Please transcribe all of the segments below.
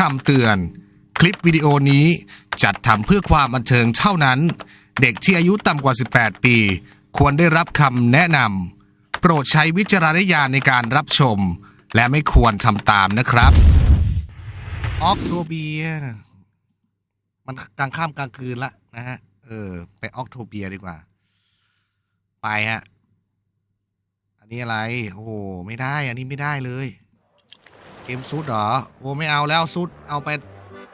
คำเตือน คลิปวิดีโอนี้จัดทำเพื่อความบันเทิงเท่านั้น เด็กที่อายุต่ำกว่า 18 ปี ควรได้รับคำแนะนำโปรดใช้วิจารณญาณในการรับชม และไม่ควรทำตามนะครับออกโทเบียมันกลางค่ำกลางคืนละนะฮะ เออ ไปออกโทเบียดีกว่า ไปฮะ อันนี้อะไร โอ้โห ไม่ได้ อันนี้ไม่ได้เลย มซุดเหรอโอ้ไม่เอาแล้วซุดเอาไป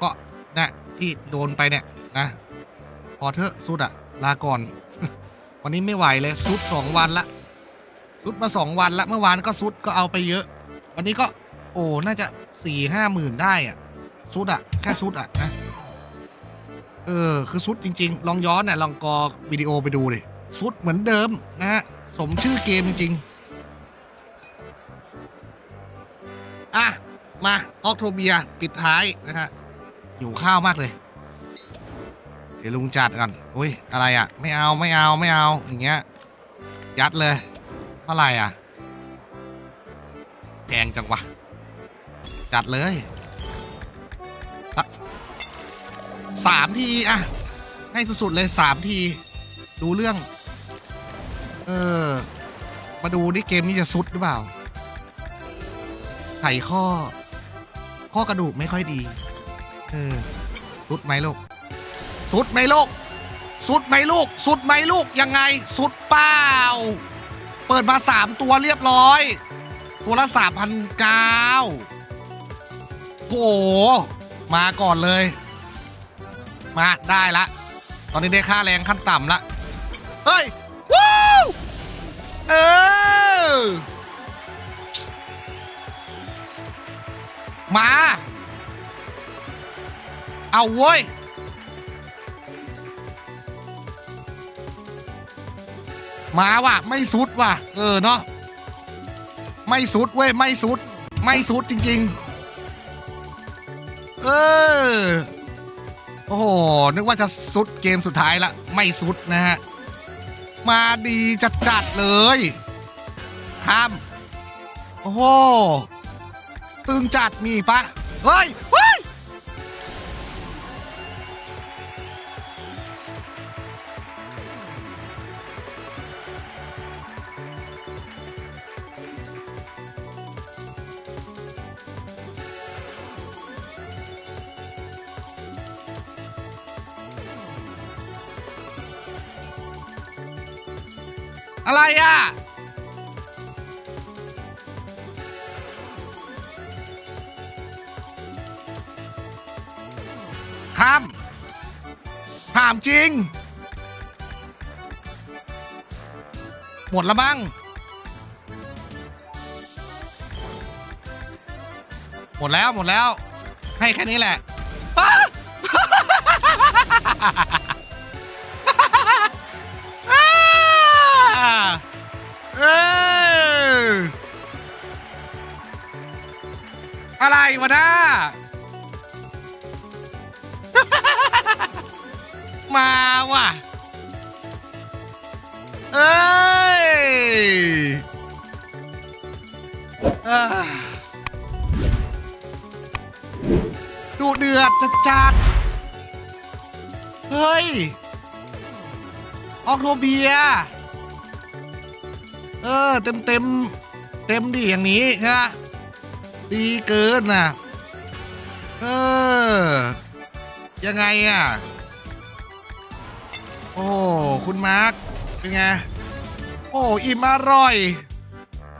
ก็นะที่โดนไปเนี่ยนะพอเถอะซุดอะลาก่อน วันนี้ไม่ไหวเลยซุดสองวันละซุดมาสองวันละเมื่อวานก็ซุดก็เอาไปเยอะ วันนี้ก็โอ้น่าจะสี่ห้าหมื่นได้อะซุดอะแค่ซุดอะนะเออคือซุดจริง ๆ ลองย้อนน่ะลองกอวิดีโอไปดูดิซุดเหมือนเดิมนะฮะสมชื่อเกมจริงๆอะ มาออกโทเบียปิดท้ายนะฮะอยู่ข้าวมากเลย เดี๋ยวลุงจัดกันอุ้ยอะไรอะ ไม่เอาไม่เอาไม่เอาอย่างเงี้ย ยัดเลย เท่าไหร่อะแพงจังวะ จัดเลยสักสามทีอะ ให้สุด ๆ เลยสามที ดูเรื่อง เออ มาดูนี่เกมนี้จะสุดหรือเปล่าไขข้อ ข้อกระดูกไม่ค่อยดี เออ สุดไหมลูก สุดไหมลูก สุดไหมลูก สุดไหมลูก ยังไง สุดเปล่า เปิดมาสามตัวเรียบร้อย ตัวละสามพันเก้าโหมาก่อนเลย มาได้ละ ตอนนี้ได้ค่าแรงขั้นต่ำละ เฮ้ยว้าวเออ มา เอาเว้ย มาว่ะ ไม่สุดว่ะ เออเนาะ ไม่สุดเว้ย ไม่สุด ไม่สุดจริง ๆ เออ โอ้โห นึกว่าจะสุดเกมสุดท้ายละ ไม่สุดนะฮะ มาดีจัดๆเลย ข้าม โอ้โห ตึงจัดมีปะเฮ้ยเฮ้ยอะไรอะ ถามถามจริง หมดแล้วมั้งหมดแล้วหมดแล้ว ให้แค่นี้แหละอ้าอ่าเอออะไรวะน้า มาว่ะ เอ้ยดูเดือดจัดจัดเฮ้ย ออกโทเบีย เออ เต็มเต็มเต็มดีอย่างนี้นะดีเกินน่ะ เออ ยังไงอะ โอ้คุณมาร์คเป็นไงโอ้อิ่มอร่อย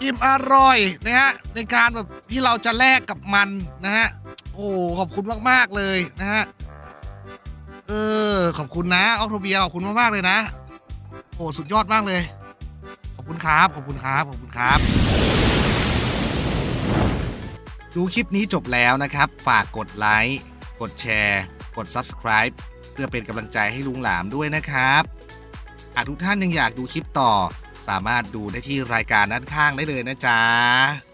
อิ่มอร่อยนะฮะในการแบบที่เราจะแลกกับมันนะฮะโอ้ขอบคุณมากๆเลยนะฮะเออขอบคุณนะออกโทเบียขอบคุณมากๆเลยนะโอ้สุดยอดมากเลย ขอบคุณครับขอบคุณครับขอบคุณครับดูคลิปนี้จบแล้วนะครับ ฝากกดไลค์ กดแชร์ กด Subscribe พื่อเป็นกำลังใจให้ลุงหลามด้วยนะครับหากทุกท่านยังอยากดูคลิปต่อ สามารถดูได้ที่รายการด้านข้างได้เลยนะจ๊ะ